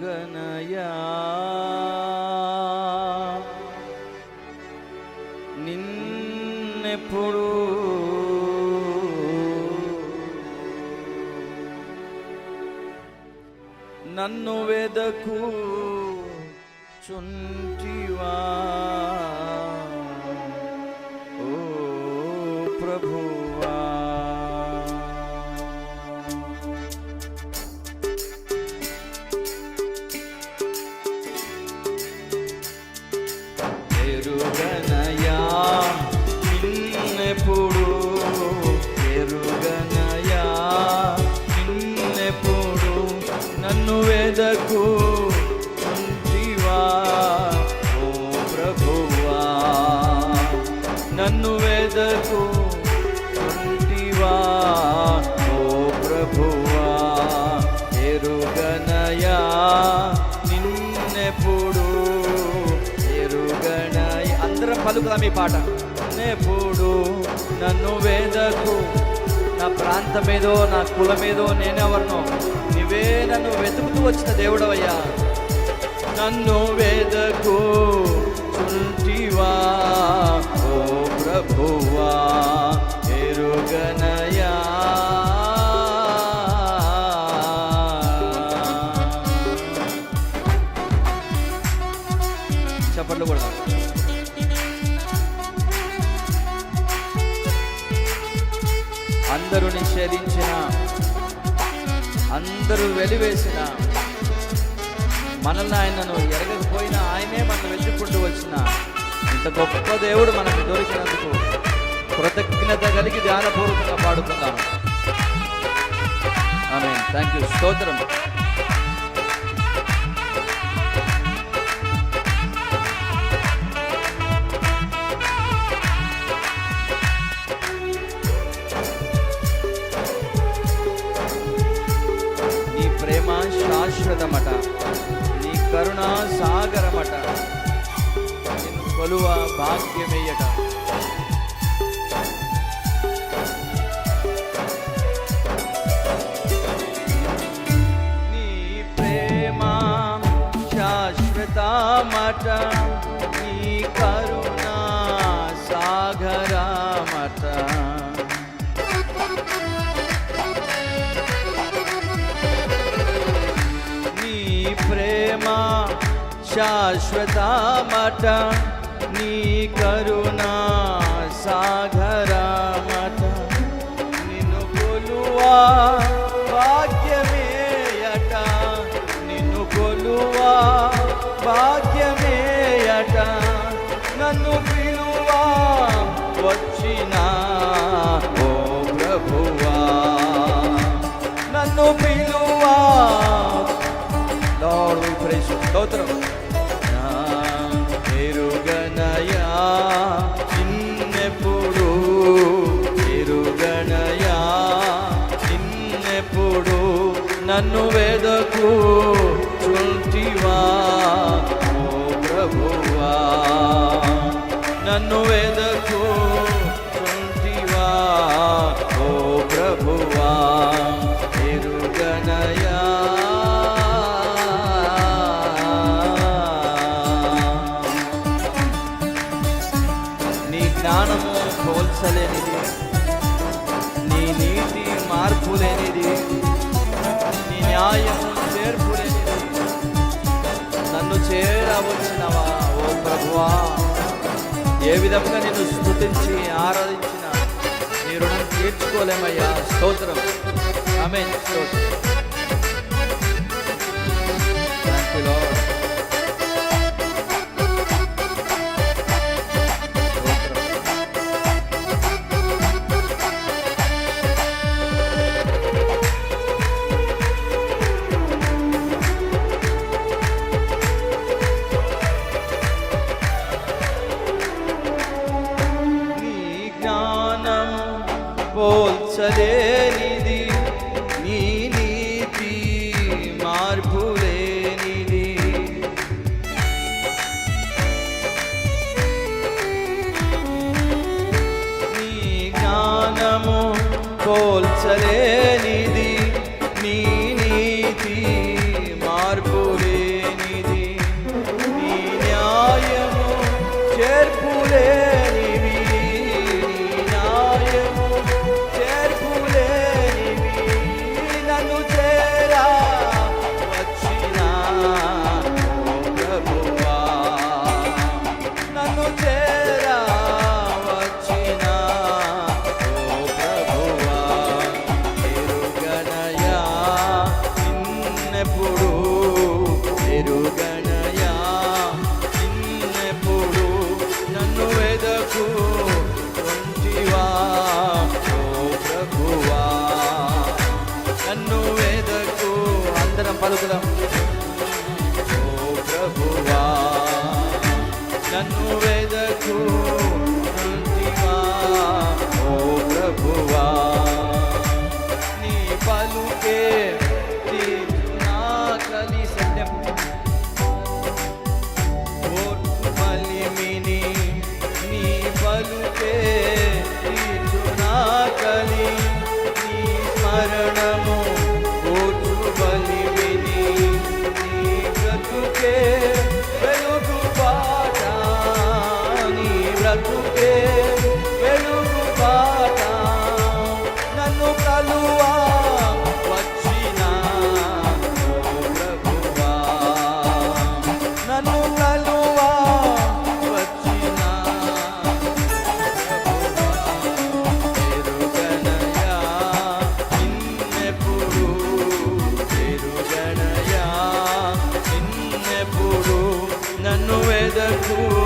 గణయా నిన్నెప్పుడు నన్ను వెదకు చుంటివా ఓ ప్రభువా. నిన్నెప్పుడు ఎరుగనయా? నిన్నెప్పుడు నన్ను వెదకు ఓ ప్రభువా నన్ను వెదకు ఓ ప్రభువా ఎరుగనయా? నిన్నెప్పుడు ఎరుగనయ? అందరం పలుకుదాం ఈ పాట. నెప్పుడు నన్ను వేదకు నా ప్రాంతమేదో నా కులమేదో నేనెవరినో. నువ్వే నన్ను వెతుకుతూ వచ్చిన దేవుడవయ్యా. నన్ను వేదకు చుంటివా? అందరూ అందరూ వెలివేసిన మనల్ని ఆయనను ఎరగకపోయినా ఆయనే మనం వెతుక్కుంటూ వచ్చిన ఇంత గొప్ప దేవుడు మనకు దొరికినందుకు కృతజ్ఞత కలిగి ధ్యానపూర్వకంగా పాడుకుందాం. ఆమె థ్యాంక్ యూ స్తోత్రం. శాశ్వతమట నీ కరుణా సాగరమట. నిన్ను కొలువ భాగ్యమేయట. నీ ప్రేమ శాశ్వతమట. ప్రేమ శాశ్వతమట నీ కరుణ సాగరమట నిన్ను కొలువా భాగ్యమేయట నిన్ను కొలువా భాగ్యమేయట నన్ను స్తోత్రం. ఎరుగనయా నిన్నెప్పుడు ఎరుగనయా నిన్నెప్పుడు నన్ను వెదకు చుంటివా ఓ ప్రభువా. నన్ను వెదకు పోల్చలేనిది నీ నీతి మార్పు లేనిది నీ న్యాయము చేర్పు లేనిది నన్ను చేరవచ్చినవా ఓ ప్రభువా? ఏ విధంగా నిన్ను స్తుతించి ఆరాధించిన నీ రుణం తీర్చుకోలేమయ్యా? స్తోత్రం. ఆమె స్తోత్రం. పోల్చలేనిది నీ నీతి మార్పులేనిది. నీ జ్ఞానము పోల్చలేనిది నన్ను వెదకు ఓ ప్రభువా నీ పలుకే ఎప్పుడు నన్ను వెదకు?